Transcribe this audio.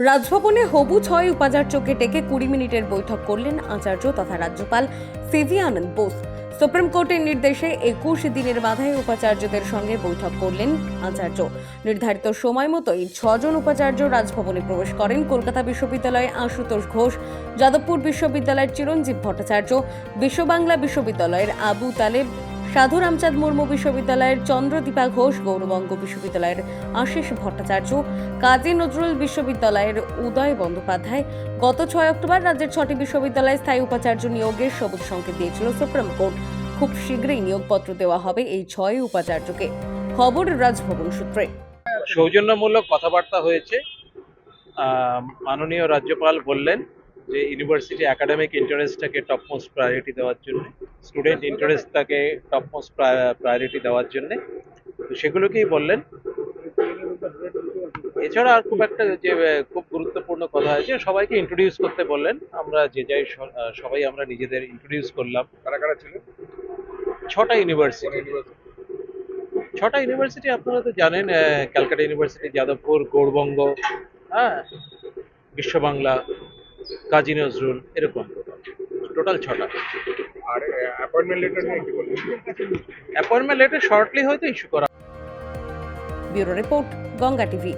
রাজভবনে হবু ছয় উপাচার্যকে ডেকে কুড়ি মিনিটের বৈঠক করলেন আচার্য তথা রাজ্যপাল সিভি আনন্দ বোস। সুপ্রিম কোর্টের নির্দেশে একুশ দিনের মাথায় উপাচার্যদের সঙ্গে বৈঠক করলেন আচার্য। নির্ধারিত সময় মতোই ছজন উপাচার্য রাজভবনে প্রবেশ করেন কলকাতা বিশ্ববিদ্যালয়ে আশুতোষ ঘোষ, যাদবপুর বিশ্ববিদ্যালয়ের চিরঞ্জীব ভট্টাচার্য, বিশ্ববাংলা বিশ্ববিদ্যালয়ের আবু তালেব সাধু রামচাঁদ মুর্মু বিশ্ববিদ্যালয়ের চন্দ্রদীপা ঘোষ গৌরবঙ্গ বিশ্ববিদ্যালয়ের আশিস ভট্টাচার্য, কাজী নজরুল বিশ্ববিদ্যালয়ের উদয় বন্দ্যোপাধ্যায়, গত ছয় অক্টোবর রাজ্যের ছটি বিশ্ববিদ্যালয়ে স্থায়ী উপাচার্য নিয়োগের সবুজ সংকেত দিয়েছিল সুপ্রিম কোর্ট। খুব শীঘ্রই নিয়োগপত্র দেওয়া হবে এই ছয় উপাচার্যকে। খবর রাজভবন সূত্রে। সৌজন্যমূলক কথাবার্তা হয়েছে। মাননীয় রাজ্যপাল বললেন যে ইউনিভার্সিটি একাডেমিক ইন্টারেস্টটাকে টপ মোস্ট প্রায়োরিটি দেওয়ার জন্য স্টুডেন্ট ইন্টারেস্টটাকে টপ মোস্ট প্রায়োরিটি দেওয়ার জন্য সেগুলোকেই বললেন। এছাড়া আর খুব একটা যে খুব গুরুত্বপূর্ণ কথা আছে সবাইকে ইন্ট্রোডিউস করতে বললেন। আমরা যে যাই সবাই আমরা নিজেদের ইন্ট্রোডিউস করলাম। কারা কারা ছিলেন? ছটা ইউনিভার্সিটি ছটা ইউনিভার্সিটি আপনারা তো জানেন ক্যালকাটা ইউনিভার্সিটি যাদবপুর গৌরবঙ্গ হ্যাঁ বিশ্ববাংলা কাজী নজরুল এরকম টোটাল। ছটা। আর অ্যাপয়েন্টমেন্ট লেটার নিয়ে কি বললেন অ্যাপয়েন্টমেন্ট লেটার শর্টলি হয়তো ইস্যু করা ব্যুরো রিপোর্ট গঙ্গা টিভি।